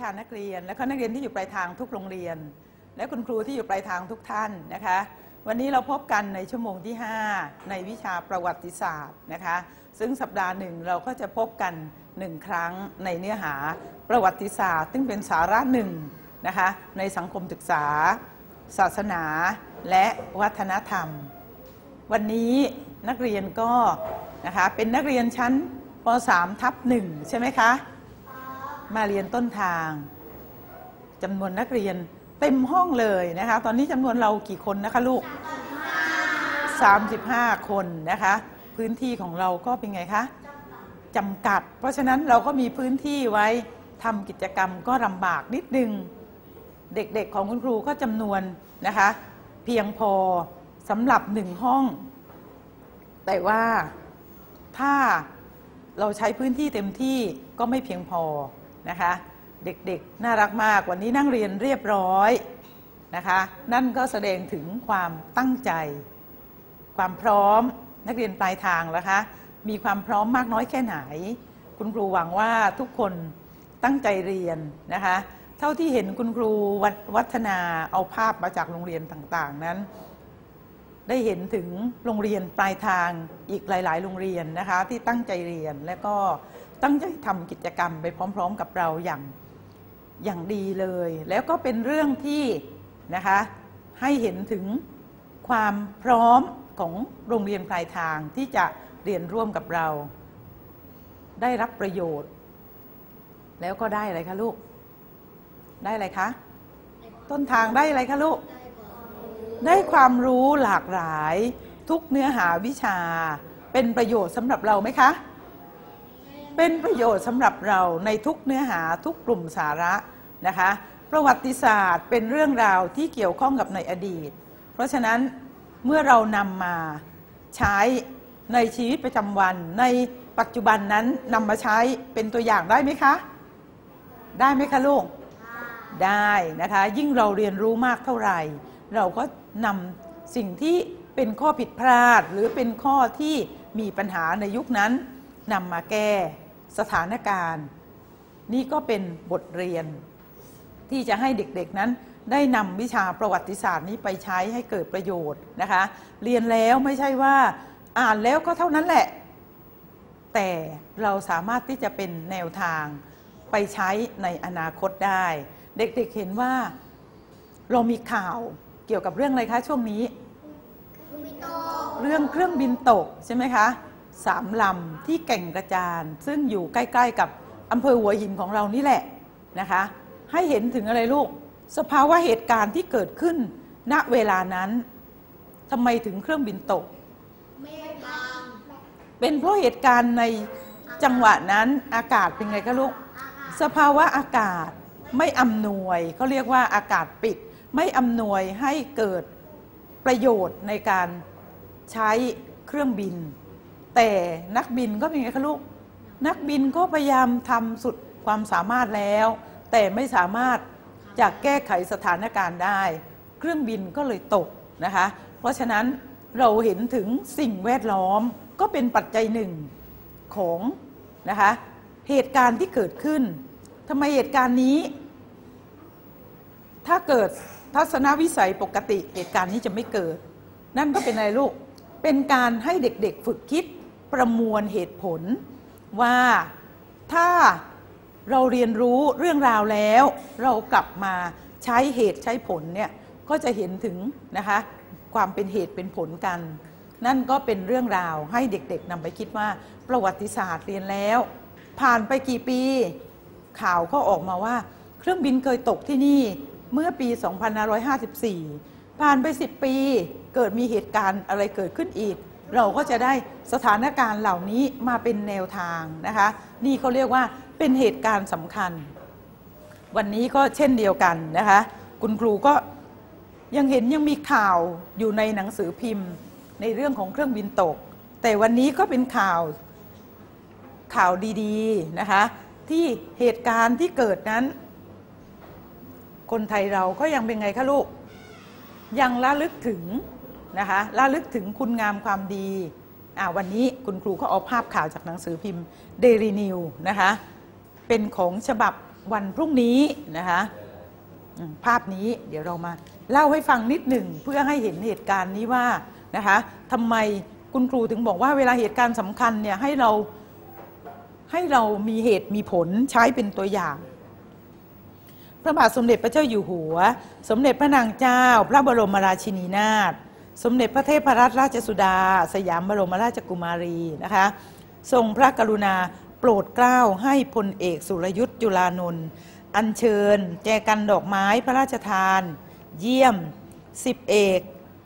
ค่ะนักเรียน และก็นักเรียนที่อยู่ปลายทางทุกโรงเรียน และคุณครูที่อยู่ปลายทางทุกท่านนะคะ วันนี้เราพบกันในชั่วโมงที่ 5 ในวิชาประวัติศาสตร์นะคะ ซึ่งสัปดาห์หนึ่งเราก็จะพบกันหนึ่งครั้งในเนื้อหาประวัติศาสตร์ ซึ่งเป็นสาระหนึ่งนะคะในสังคมศึกษา ศาสนา และวัฒนธรรม วันนี้นักเรียนก็นะคะเป็นนักเรียนชั้นป .3 ทับหนึ่งใช่ไหมคะ มาเรียนต้นทางจำนวนนักเรียนเต็มห้องเลยนะคะ ตอนนี้จำนวนเรากี่คนนะคะลูก 35 คนนะคะ พื้นที่ของเราก็เป็นไงคะจำกัด เพราะฉะนั้นเราก็มีพื้นที่ไว้ทำกิจกรรมก็ลำบากนิดนึง เด็กๆของคุณครูก็จำนวนนะคะ เพียงพอสำหรับหนึ่งห้อง แต่ว่าถ้าเราใช้พื้นที่เต็มที่ก็ไม่เพียงพอ นะคะ เด็กๆ น่ารักมากวันนี้นั่งเรียนเรียบร้อยนะคะ นั่นก็แสดงถึงความตั้งใจ ความพร้อมนักเรียนปลายทางแล้วคะ มีความพร้อมมากน้อยแค่ไหน คุณครูหวังว่าทุกคนตั้งใจเรียนนะคะ เท่าที่เห็นคุณครูววัฒนาเอาภาพมาจากโรงเรียนต่างๆนั้น ได้เห็นถึงโรงเรียนปลายทางอีกหลาย ๆ โรงเรียนนะคะ ที่ตั้งใจเรียนและก็ ตั้งใจทำกิจกรรมไปพร้อม ๆ กับเราอย่างอย่างดีเลย แล้วก็เป็นเรื่องที่นะคะให้เห็นถึงความพร้อมของโรงเรียนปลายทางที่จะเรียนร่วมกับเรา ได้รับประโยชน์ แล้วก็ได้อะไรคะลูก ได้อะไรคะ ต้นทางได้อะไรคะลูก ได้ความรู้หลากหลาย ทุกเนื้อหาวิชา เป็นประโยชน์สำหรับเราไหมคะ เป็นประโยชน์สำหรับเราในทุกเนื้อหาทุกกลุ่มสาระนะคะ ประวัติศาสตร์เป็นเรื่องราวที่เกี่ยวข้องกับในอดีต เพราะฉะนั้นเมื่อเรานำมาใช้ในชีวิตประจำวัน ในปัจจุบันนั้นนำมาใช้เป็นตัวอย่างได้ไหมคะ ได้ไหมคะลูกได้นะคะ ยิ่งเราเรียนรู้มากเท่าไหร่ เราก็นำสิ่งที่เป็นข้อผิดพลาด หรือเป็นข้อที่มีปัญหาในยุคนั้นนำมาแก้ สถานการณ์ นี่ก็เป็นบทเรียน ที่จะให้เด็กๆนั้นได้นำวิชาประวัติศาสตร์นี้ไปใช้ให้เกิดประโยชน์นะคะ เรียนแล้วไม่ใช่ว่าอ่านแล้วก็เท่านั้นแหละ แต่เราสามารถที่จะเป็นแนวทางไปใช้ในอนาคตได้ เด็กๆเห็นว่าเรามีข่าวเกี่ยวกับเรื่องอะไรคะช่วงนี้ เรื่องเครื่องบินตกใช่ไหมคะ สามลำที่แก่งกระจาน ซึ่งอยู่ใกล้ๆกับอำเภอหัวหินของเรานี่แหละนะคะ ให้เห็นถึงอะไรลูก สภาวะเหตุการณ์ที่เกิดขึ้น ณเวลานั้นทำไมถึงเครื่องบินตก เป็นเพราะเหตุการณ์ในจังหวะนั้นอากาศเป็นไงคะลูก สภาวะอากาศไม่อำนวยเขาเรียกว่าอากาศปิด ไม่อำนวยให้เกิดประโยชน์ในการใช้เครื่องบิน แต่นักบินก็เป็นไงคะลูก นักบินก็พยายามทำสุดความสามารถแล้ว แต่ไม่สามารถจะแก้ไขสถานการณ์ได้ เครื่องบินก็เลยตกนะคะ เพราะฉะนั้นเราเห็นถึงสิ่งแวดล้อมก็เป็นปัจจัยหนึ่งของนะคะเหตุการณ์ที่เกิดขึ้นทำไมเหตุการณ์นี้ ถ้าเกิดทัศนวิสัยปกติเหตุการณ์นี้จะไม่เกิด นั่นก็เป็นอะไรลูก เป็นการให้เด็กๆฝึกคิด ประมวลเหตุผล ว่าถ้าเราเรียนรู้เรื่องราวแล้ว เรากลับมาใช้เหตุใช้ผลเนี่ยก็จะเห็นถึงนะคะความเป็นเหตุเป็นผลกัน นั่นก็เป็นเรื่องราวให้เด็กๆนำไปคิดว่าประวัติศาสตร์เรียนแล้ว ผ่านไปกี่ปี ข่าวก็ออกมาว่า เครื่องบินเคยตกที่นี่เมื่อปี 2554 ผ่านไป 10 ปี เกิดมีเหตุการณ์อะไรเกิดขึ้นอีก เราก็จะได้สถานการณ์เหล่านี้มาเป็นแนวทางนะคะ นี่เขาเรียกว่าเป็นเหตุการณ์สำคัญ วันนี้ก็เช่นเดียวกันนะคะ คุณครูก็ยังเห็นยังมีข่าวอยู่ในหนังสือพิมพ์ ในเรื่องของเครื่องบินตก แต่วันนี้ก็เป็นข่าวข่าวดีๆนะคะ ที่เหตุการณ์ที่เกิดนั้น คนไทยเราก็ยังเป็นไงคะลูก ยังระลึกถึง นะคะระลึกถึงคุณงามความดีอ่าวันนี้คุณครูก็เอาภาพข่าวจากหนังสือพิมพ์ Daily New นะคะเป็นของฉบับวันพรุ่งนี้นะคะภาพนี้เดี๋ยวเรามาเล่าให้ฟังนิดหนึ่งเพื่อให้เห็นเหตุการณ์นี้ว่านะคะทำไมคุณครูถึงบอกว่าเวลาเหตุการณ์สำคัญเนี่ยให้เราให้เรามีเหตุมีผลใช้เป็นตัวอย่าง พระบาทสมเด็จพระเจ้าอยู่หัว สมเด็จพระนางเจ้า พระบรมราชินีนาถ สมเด็จพระเทพรัตนราชสุดา สยามบรมราชกุมารีนะคะทรงพระกรุณาโปรดเกล้าให้พลเอกสุรยุทธ์จุลานนท์อัญเชิญ แจกันดอกไม้พระราชทาน เยี่ยมสิบเอก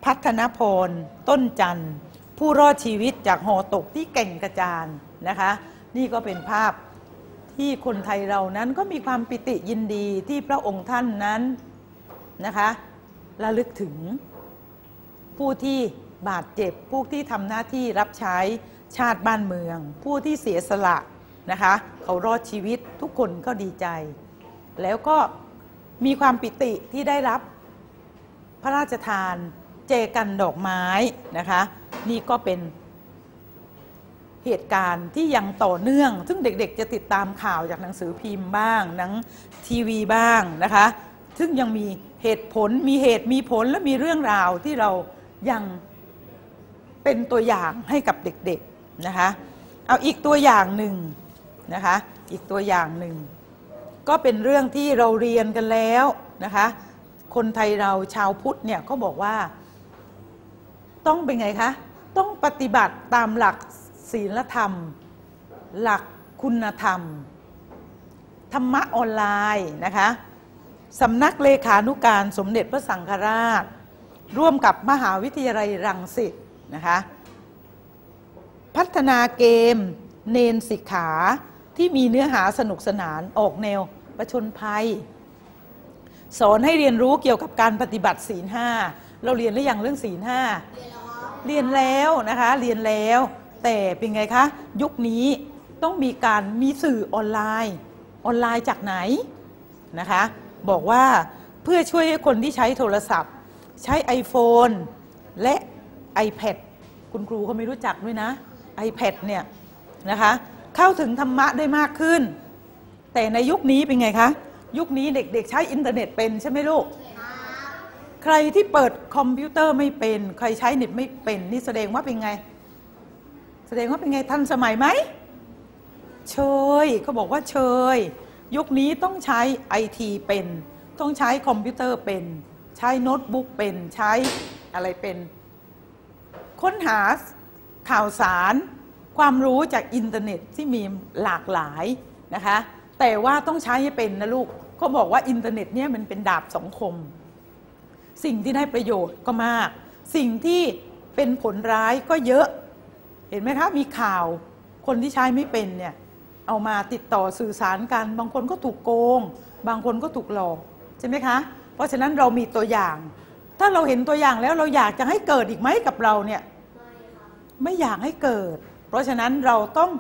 พัฒนพร ต้นจันทร์ ผู้รอดชีวิตจากหอตกที่แก่งกระจานนะคะ นี่ก็เป็นภาพที่คนไทยเรานั้นก็มีความปิติยินดีที่พระองค์ท่านนั้นนะคะระลึกถึง ผู้ที่บาดเจ็บ ผู้ที่ทำหน้าที่รับใช้ชาติบ้านเมือง ผู้ที่เสียสละนะคะ เขารอดชีวิตทุกคนก็ดีใจ แล้วก็มีความปิติที่ได้รับพระราชทานเจกันดอกไม้นะคะ นี่ก็เป็นเหตุการณ์ที่ยังต่อเนื่อง ซึ่งเด็กๆจะติดตามข่าวจากหนังสือพิมพ์บ้างหนังทีวีบ้างนะคะ ซึ่งยังมีเหตุผลมีเหตุมีผลและมีเรื่องราวที่เรา ยังเป็นตัวอย่างให้กับเด็กๆนะคะเอาอีกตัวอย่างหนึ่งนะคะอีกตัวอย่างหนึ่ง ก็เป็นเรื่องที่เราเรียนกันแล้วนะคะคนไทยเราชาวพุทธเนี่ยก็บอกว่า ต้องเป็นไงคะ ต้องปฏิบัติตามหลักศีลธรรม หลักคุณธรรม ธรรมะออนไลน์นะคะสำนักเลขานุการสมเด็จพระสังฆราช ร่วมกับมหาวิทยาลัยรังสิตนะคะพัฒนาเกมเนนสิกขาที่มีเนื้อหาสนุกสนานออกแนวประชนภัย สอนให้เรียนรู้เกี่ยวกับการปฏิบัติศีลห้าเราเรียนหรือยังเรื่องศีลห้าเรียนแล้วนะคะเรียนแล้ว แต่เป็นไงคะ ยุคนี้ต้องมีการมีสื่อออนไลน์ออนไลน์จากไหนนะคะ บอกว่าเพื่อช่วยให้คนที่ใช้โทรศัพท์ ใช้ iPhone และ iPad คุณครูเขาไม่รู้จักด้วยนะ iPad เนี่ยนะคะเข้าถึงธรรมะได้มากขึ้น แต่ในยุคนี้เป็นไงคะ ยุคนี้เด็กๆ ใช้อินเทอร์เน็ตเป็นใช่ไหมลูก ใครที่เปิดคอมพิวเตอร์ไม่เป็น ใครใช้เน็ตไม่เป็น นี่แสดงว่าเป็นไง แสดงว่าเป็นไงทันสมัยไหมเชยเขาบอกว่าเชยยุคนี้ต้องใช้ไอทีเป็น ต้องใช้คอมพิวเตอร์เป็น ช้โน้ตบุ๊กเป็นใช้อะไรเป็น ค้นหาข่าวสาร ความรู้จากอินเทอร์เน็ตที่มีหลากหลายนะคะ แต่ว่าต้องใช้ให้เป็นนะลูกเขาบอกว่าอินเทอร์เน็ตเนี่ยมันเป็นดาบสองคม สิ่งที่ได้ประโยชน์ก็มาก สิ่งที่เป็นผลร้ายก็เยอะ เห็นไหมคะมีข่าวคนที่ใช้ไม่เป็นเนี่ยเอามาติดต่อสื่อสารกัน บางคนก็ถูกโกง บางคนก็ถูกหลอก ใช่ไหมคะ ราะฉะนั้นเรามีตัวอย่าง ถ้าเราเห็นตัวอย่างแล้วเราอยากจะให้เกิดอีกไหมกับเราเนี่ยไม่อยากให้เกิด เพราะฉะนั้นเราต้อง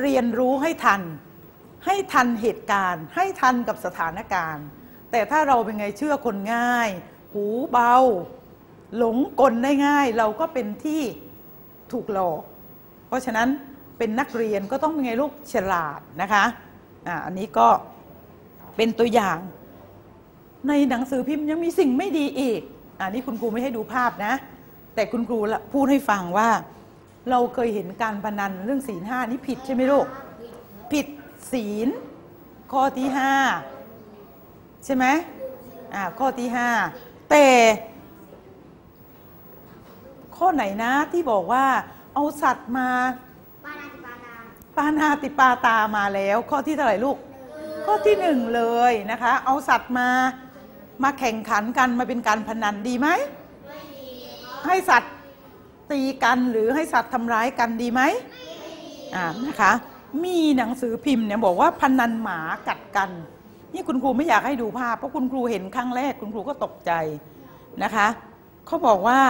เรียนรู้ให้ทัน ให้ทันเหตุการณ์ ให้ทันกับสถานการณ์ แต่ถ้าเราเป็นไงเชื่อคนง่าย หูเบา หลงกลได้ง่าย เราก็เป็นที่ถูกหลอก เพราะฉะนั้นเป็นนักเรียนก็ต้องเป็นไงลูกฉลาดนะคะอ่าอันนี้ก็เป็นตัวอย่าง ในหนังสือพิมพ์ยังมีสิ่งไม่ดีอีกอันนี้คุณครูไม่ให้ดูภาพนะ แต่คุณครูละพูดให้ฟังว่า เราเคยเห็นการพนันเรื่องศีลห้านี่ผิดใช่ไหมลูก ผิดศีล ข้อที่ห้าใช่ไหมอ่าข้อที่ห้าแต่ข้อไหนนะที่บอกว่าเอาสัตว์มาปานาติปาตาปานาติปาตามาแล้ว ข้อที่เท่าไหร่ลูก ข้อที่หนึ่งเลยนะคะ เอาสัตว์มา มาแข่งขันกันมาเป็นการพนันดีไหมให้สัตว์ตีกันหรือให้สัตว์ทำร้ายกันดีไหมอ่านะคะ มีหนังสือพิมพ์เนี่ยบอกว่าพนันหมากัดกัน นี่คุณครูไม่อยากให้ดูภาพเพราะคุณครูเห็นครั้งแรกคุณครูก็ตกใจนะคะเขาบอกว่า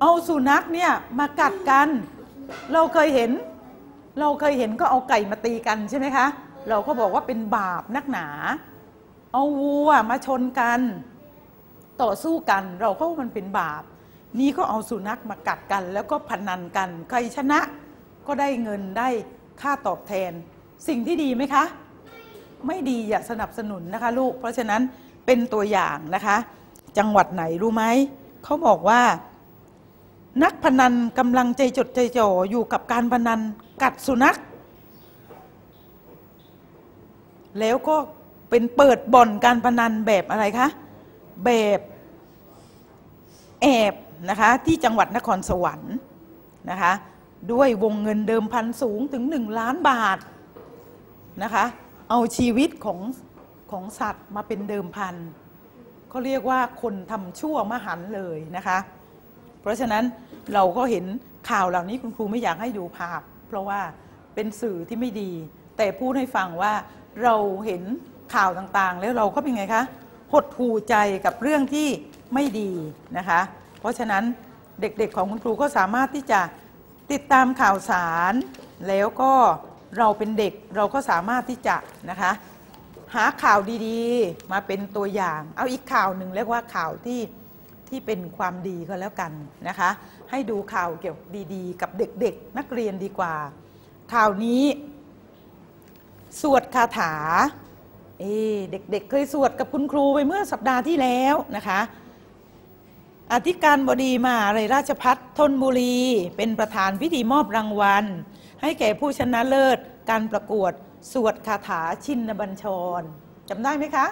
เอาสุนัขเนี่ยมากัดกัน เราเคยเห็น เราเคยเห็นก็เอาไก่มาตีกันใช่ไหมคะ เราก็บอกว่าเป็นบาปนักหนา เอาวัวมาชนกัน ต่อสู้กัน เราก็ว่ามันเป็นบาป นี่ก็เอาสุนัขมากัดกัน แล้วก็พนันกัน ใครชนะก็ได้เงินได้ค่าตอบแทน สิ่งที่ดีไหมคะ ไม่ดีอย่าสนับสนุนนะคะลูก เพราะฉะนั้นเป็นตัวอย่างนะคะ จังหวัดไหนรู้ไหมเขาบอกว่า นักพนันกำลังใจจดใจจ่ออยู่กับการพนันกัดสุนัขแล้วก็ เป็นเปิดบ่อนการพนันแบบอะไรคะ แบบแอบนะคะที่จังหวัดนครสวรรค์นะคะด้วยวงเงินเดิมพันสูงถึง 1 ล้านบาทนะคะเอาชีวิตของของสัตว์มาเป็นเดิมพันเขาเรียกว่าคนทำชั่วมหันเลยนะคะเพราะฉะนั้นเราก็เห็นข่าวเหล่านี้คุณครูไม่อยากให้ดูภาพ เพราะว่าเป็นสื่อที่ไม่ดี แต่พูดให้ฟังว่าเราเห็น ข่าวต่างๆ แล้วเราก็เป็นไงคะหดหูใจกับเรื่องที่ไม่ดีนะคะ เพราะฉะนั้นเด็กๆของคุณครูก็สามารถที่จะติดตามข่าวสาร แล้วก็เราเป็นเด็กเราก็สามารถที่จะนะคะ หาข่าวดีๆ มาเป็นตัวอย่าง เอาอีกข่าวหนึ่งเรียกว่าข่าวที่ที่เป็นความดีก็แล้วกันนะคะ ให้ดูข่าวเกี่ยวดีๆ กับเด็กๆ นักเรียนดีกว่า ข่าวนี้ สวดคาถา เอ๊ะเด็กๆเคยสวดกับคุณครูไปเมื่อสัปดาห์ที่แล้วนะคะอธิการบดีมหาอะไรราชพัฒธนบุรี เป็นประธานพิธีมอบรางวัล ให้แก่ผู้ชนะเลิศ การประกวดสวดคาถาชินบัญชรจำได้ไหมคะ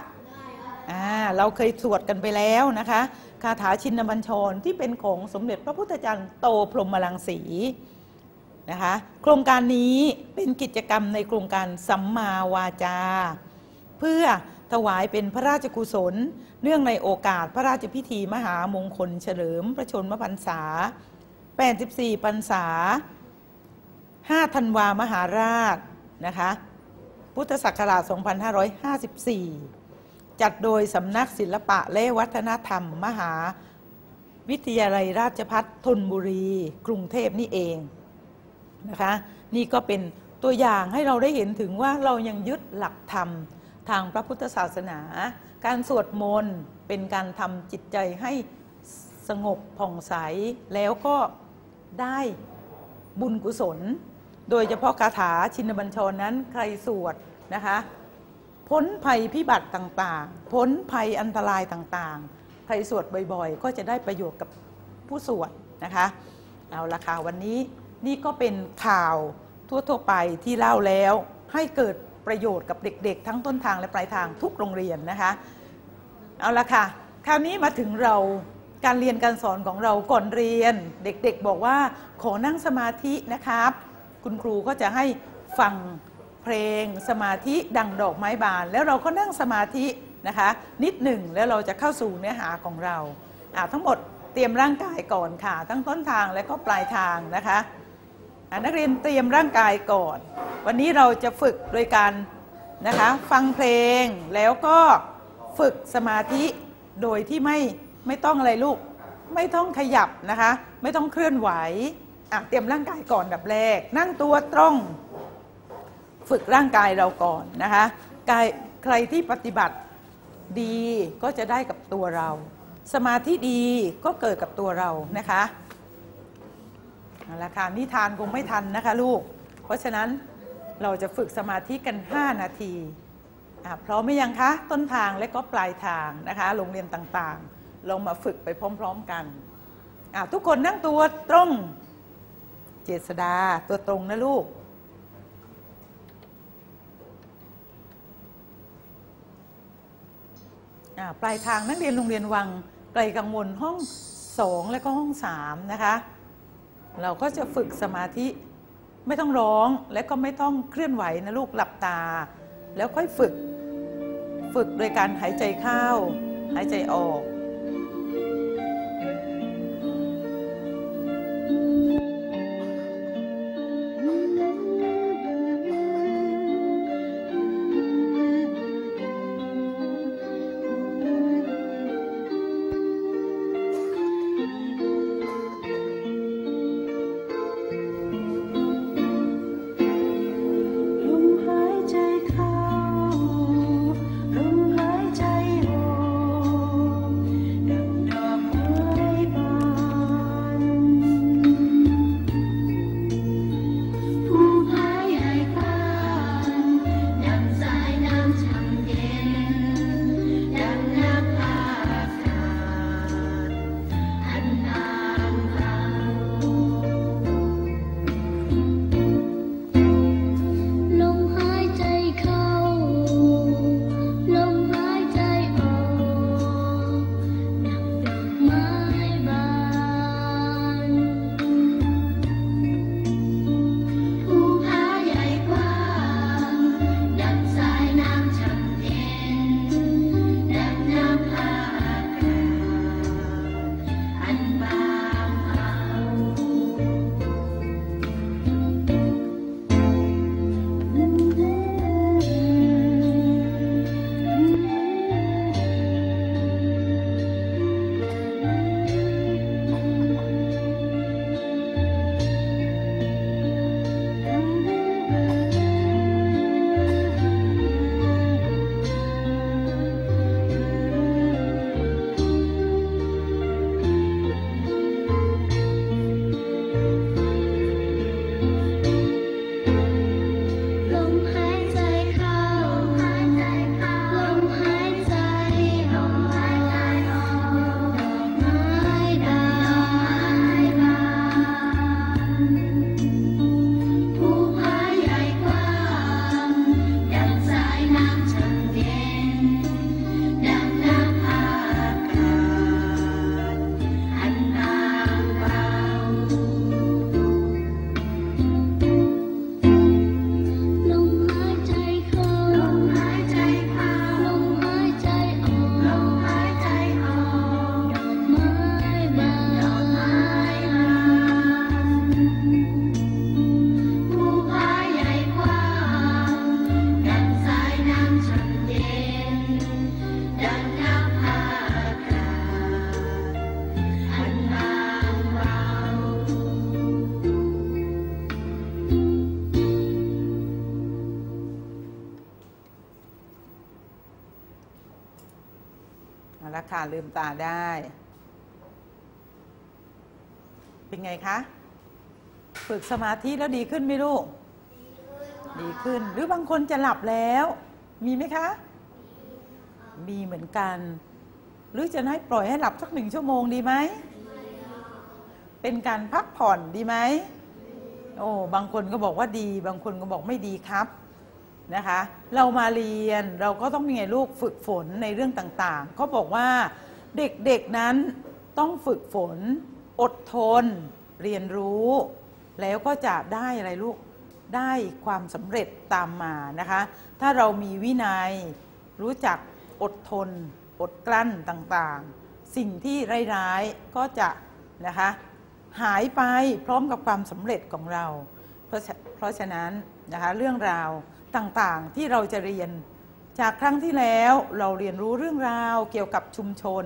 อ่าเราเคยสวดกันไปแล้วนะคะคาถาชินบัญชรที่เป็นของสมเด็จพระพุทธจารย์โตพรหมรังสีนะคะ โครงการนี้เป็นกิจกรรมในโครงการสัมมาวาจา เพื่อถวายเป็นพระราชกุศล เนื่องในโอกาสพระราชพิธีมหามงคลเฉลิมพระชนมพรรษา 84 พรรษา 5 ธันวามหาราชนะคะ พุทธศักราช 2554 จัดโดยสำนักศิลปะและวัฒนธรรมมหาวิทยาลัยราชพัฒธนบุรี กรุงเทพนี่เองนะคะ นี่ก็เป็นตัวอย่างให้เราได้เห็นถึงว่าเรายังยึดหลักธรรม ทางพระพุทธศาสนา การสวดมนต์เป็นการทำจิตใจให้สงบผ่องใส แล้วก็ได้บุญกุศล โดยเฉพาะคาถาชินบัญชรนั้นใครสวดนะคะพ้นภัยพิบัติต่างๆ พ้นภัยอันตรายต่างๆ ใครสวดบ่อยๆ ก็จะได้ประโยชน์กับผู้สวดนะคะ เอาละค่ะวันนี้นี่ก็เป็นข่าวทั่วๆไปที่เล่าแล้วให้เกิด ประโยชน์กับเด็กๆ ทั้งต้นทางและปลายทางทุกโรงเรียนนะคะเอาละค่ะ คราวนี้มาถึงเราการเรียนการสอนของเราก่อนเรียน เด็กๆ บอกว่าขอนั่งสมาธินะครับ คุณครูก็จะให้ฟังเพลงสมาธิดังดอกไม้บาน แล้วเราก็นั่งสมาธินะคะ นิดหนึ่งแล้วเราจะเข้าสู่เนื้อหาของเราทั้งหมดเตรียมร่างกายก่อนค่ะ ทั้งต้นทางและก็ปลายทางนะคะ นักเรียนเตรียมร่างกายก่อน วันนี้เราจะฝึกโดยการนะคะฟังเพลงแล้วก็ฝึกสมาธิโดยที่ไม่ไม่ต้องอะไรลูก ไม่ต้องขยับนะคะ ไม่ต้องเคลื่อนไหวเตรียมร่างกายก่อนดับแรก นั่งตัวตรง ฝึกร่างกายเราก่อนนะคะกายใครที่ปฏิบัติดีก็จะได้กับตัวเรา สมาธิดีก็เกิดกับตัวเรานะคะ ละค่ะนิทานคงไม่ทันนะคะลูก เพราะฉะนั้นเราจะฝึกสมาธิกัน 5 นาทีพร้อมไหมยังคะต้นทางและก็ปลายทางนะคะ โรงเรียนต่างๆ ลองมาฝึกไปพร้อม ๆกัน ทุกคนนั่งตัวตรง เจษดาตัวตรงนะลูกปลายทางนักเรียนโรงเรียนวังไกลกังวลห้องสองและก็ห้องสามนะคะ เราก็จะฝึกสมาธิไม่ต้องร้องและก็ไม่ต้องเคลื่อนไหวนะลูกหลับตา แล้วค่อยฝึก ฝึกโดยการหายใจเข้า หายใจออก ค่ะ ลืมตาได้ เป็นไงคะ ฝึกสมาธิแล้วดีขึ้นไหมลูก ดีขึ้น หรือบางคนจะหลับแล้ว มีไหมคะ มีเหมือนกัน หรือจะให้ปล่อยให้หลับสักหนึ่งชั่วโมงดีไหม เป็นการพักผ่อนดีไหม โอ้ บางคนก็บอกว่าดี บางคนก็บอกไม่ดีครับ นะคะ เรามาเรียนเราก็ต้องมีไงลูกฝึกฝนในเรื่องต่างๆเขาบอกว่าเด็กๆนั้นต้องฝึกฝน อดทน เรียนรู้ แล้วก็จะได้อะไรลูกได้ความสำเร็จตามมานะคะ ถ้าเรามีวินัยรู้จักอดทน อดกลั้นต่างๆ สิ่งที่ร้ายๆก็จะนะคะหายไปพร้อมกับความสำเร็จของเรา เพราะฉะเพราะฉะนั้นนะคะเรื่องราว ต่างๆ ที่เราจะเรียน จากครั้งที่แล้วเราเรียนรู้เรื่องราวเกี่ยวกับชุมชน